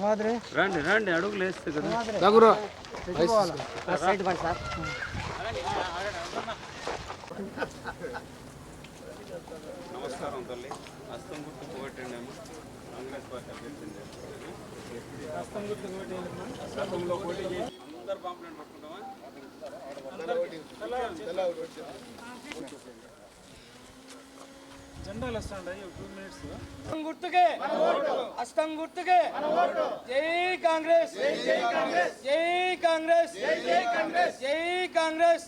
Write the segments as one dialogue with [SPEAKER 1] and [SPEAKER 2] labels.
[SPEAKER 1] మాదిరి
[SPEAKER 2] రండి రండి అడుగులు వేస్తే కదా.
[SPEAKER 3] దగ్గర
[SPEAKER 1] సైడ్ పడి సార్
[SPEAKER 2] నమస్కారం తల్లి. హస్తం గుర్తు పోగొట్టండి అమ్మ కాంగ్రెస్ పార్టీ అభ్యర్థిండి హస్తం గుర్తు గతంలో పోటీ చేసి అందరు పాంప్లెంట్ పట్టుకుంటామా?
[SPEAKER 4] జెండాలు వస్తాండి టూ మినిట్స్.
[SPEAKER 1] గుర్తుకే. అస్తం గుర్తుకే. జై కాంగ్రెస్. జై కాంగ్రెస్. జై కాంగ్రెస్. జై కాంగ్రెస్. జై కాంగ్రెస్.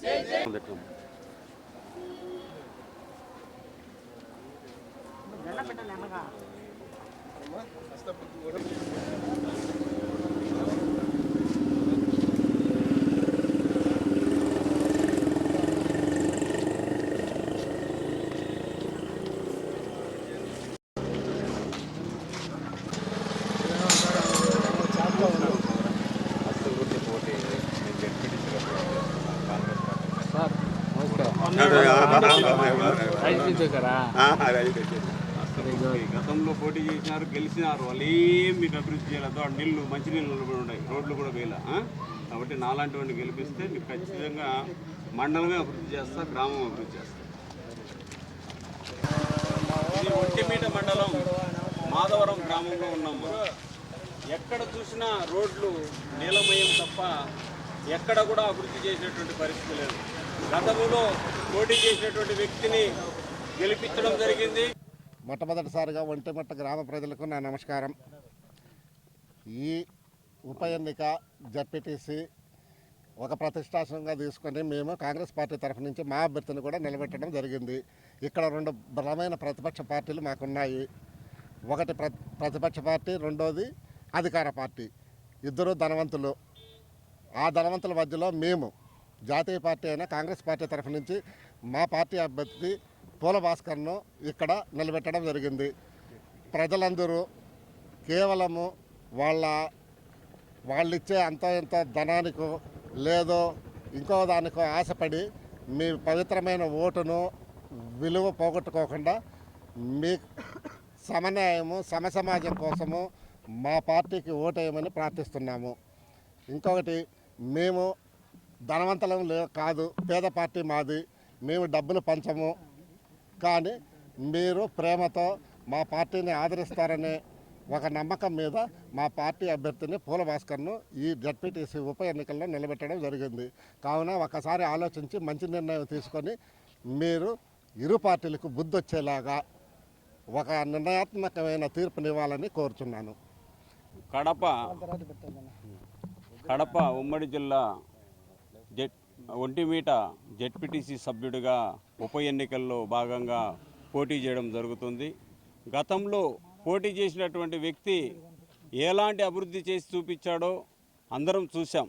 [SPEAKER 2] హస్తం గుర్తు పోటీ నేను జడ్పీటీసీగా కాంగ్రెస్ పార్టీ గతంలో పోటీ చేసినారు గెలిచినారు. వాళ్ళు ఏం మీకు అభివృద్ధి చేయలేదు. ఆ నీళ్ళు మంచినీళ్ళు కూడా ఉన్నాయి. రోడ్లు కూడా వేల కాబట్టి నాలాంటి వాడిని గెలిపిస్తే మీకు ఖచ్చితంగా మండలమే అభివృద్ధి చేస్తా గ్రామం అభివృద్ధి చేస్తా. ఇది ఒంటిమీట మండలం మాధవరం గ్రామంలో ఉన్నాము ఎక్కడ చూసినా రోడ్లు నీలమయం తప్ప ఎక్కడ కూడా అభివృద్ధి చేసినటువంటి పరిస్థితి లేదు. గతంలో పోటీ చేసినటువంటి వ్యక్తిని గెలిపించడం జరిగింది.
[SPEAKER 3] మొట్టమొదటిసారిగా ఒంటిమట్ట గ్రామ ప్రజలకు నా నమస్కారం. ఈ ఉప ఎన్నిక జడ్పీటీసీ ఒక ప్రతిష్టాత్మకంగా తీసుకొని మేము కాంగ్రెస్ పార్టీ తరఫు నుంచి మా అభ్యర్థిని కూడా నిలబెట్టడం జరిగింది. ఇక్కడ రెండు బలమైన ప్రతిపక్ష పార్టీలు మాకున్నాయి. ఒకటి ప్ర ప్రతిపక్ష పార్టీ రెండోది అధికార పార్టీ. ఇద్దరు ధనవంతులు. ఆ ధనవంతుల మధ్యలో మేము జాతీయ పార్టీ అయిన కాంగ్రెస్ పార్టీ తరఫు నుంచి మా పార్టీ అభ్యర్థి పూల భాస్కర్ను ఇక్కడ నిలబెట్టడం జరిగింది. ప్రజలందరూ కేవలము వాళ్ళ వాళ్ళిచ్చే అంత ఇంత ధనానికో లేదో ఇంకో దానికో ఆశపడి మీ పవిత్రమైన ఓటును విలువ పోగొట్టుకోకుండా మీ సమన్యాయము సమసమాజం కోసము మా పార్టీకి ఓటేయమని ప్రార్థిస్తున్నాము. ఇంకొకటి మేము ధనవంతులం లే కాదు పేద పార్టీ మాది. మేము డబ్బులు పంచము. కానీ మీరు ప్రేమతో మా పార్టీని ఆదరిస్తారనే ఒక నమ్మకం మీద మా పార్టీ అభ్యర్థిని పూల భాస్కర్ను ఈ జడ్పీటీసీ ఉప ఎన్నికల్లో నిలబెట్టడం జరిగింది. కావున ఒకసారి ఆలోచించి మంచి నిర్ణయం తీసుకొని మీరు ఇరు పార్టీలకు బుద్ధి వచ్చేలాగా ఒక నిర్ణయాత్మకమైన తీర్పునివ్వాలని కోరుచున్నాను.
[SPEAKER 2] కడప కడప ఉమ్మడి జిల్లా ఒంటిమీట జెడ్పీటీసీ సభ్యుడిగా ఉప ఎన్నికల్లో భాగంగా పోటీ చేయడం జరుగుతుంది. గతంలో పోటీ చేసినటువంటి వ్యక్తి ఎలాంటి అభివృద్ధి చేసి చూపించాడో అందరం చూసాం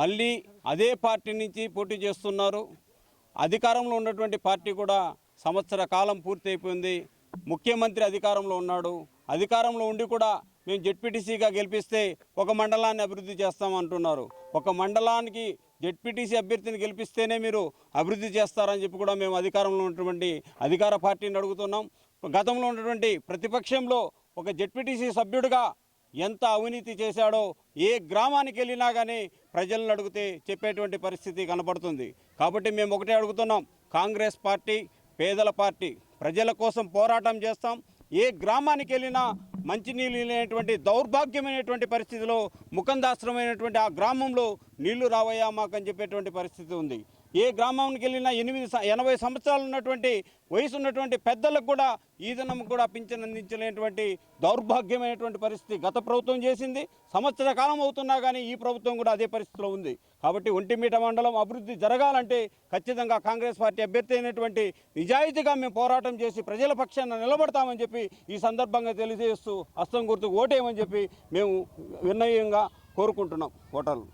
[SPEAKER 2] మళ్ళీ అదే పార్టీ నుంచి పోటీ చేస్తున్నారు. అధికారంలో ఉన్నటువంటి పార్టీ కూడా సంవత్సర కాలం పూర్తి అయిపోయింది ముఖ్యమంత్రి అధికారంలో ఉన్నాడు. అధికారంలో ఉండి కూడా మేము జెడ్పీటీసీగా గెలిపిస్తే ఒక మండలాన్ని అభివృద్ధి చేస్తామంటున్నారు ఒక మండలానికి జెడ్పీటీసీ అభ్యర్థిని గెలిపిస్తేనే మీరు అభివృద్ధి చేస్తారని చెప్పి కూడా మేము అధికారంలో ఉన్నటువంటి అధికార పార్టీని అడుగుతున్నాం. గతంలో ఉన్నటువంటి ప్రతిపక్షంలో ఒక జెడ్పీటీసీ సభ్యుడిగా ఎంత అవినీతి చేశాడో ఏ గ్రామానికి వెళ్ళినా కానీ ప్రజలను అడిగితే చెప్పేటువంటి పరిస్థితి కనపడుతుంది. కాబట్టి మేము ఒకటే అడుగుతున్నాం. కాంగ్రెస్ పార్టీ పేదల పార్టీ ప్రజల కోసం పోరాటం చేస్తాం. ఏ గ్రామానికి వెళ్ళినా మంచినీళ్ళు లేనటువంటి దౌర్భాగ్యమైనటువంటి పరిస్థితిలో ముఖందాశ్రమైనటువంటి ఆ గ్రామంలో నీళ్ళు రావయ్యా మాకని చెప్పేటువంటి పరిస్థితి ఉంది. ఏ గ్రామానికి వెళ్ళినా ఎనిమిది ఎనభై సంవత్సరాలు ఉన్నటువంటి వయసు ఉన్నటువంటి పెద్దలకు కూడా ఈదనం కూడా పింఛన్ అందించలేనటువంటి దౌర్భాగ్యమైనటువంటి పరిస్థితి గత ప్రభుత్వం చేసింది. సంవత్సర కాలం అవుతున్నా కానీ ఈ ప్రభుత్వం కూడా అదే పరిస్థితిలో ఉంది. కాబట్టి ఒంటిమీట మండలం అభివృద్ధి జరగాలంటే ఖచ్చితంగా కాంగ్రెస్ పార్టీ అభ్యర్థి అయినటువంటి నిజాయితీగా మేము పోరాటం చేసి ప్రజల పక్షాన నిలబడతామని చెప్పి ఈ సందర్భంగా తెలియజేస్తూ అస్తం గుర్తుకు ఓటేయమని చెప్పి మేము వినయంగా కోరుకుంటున్నాం. ఓటర్లు.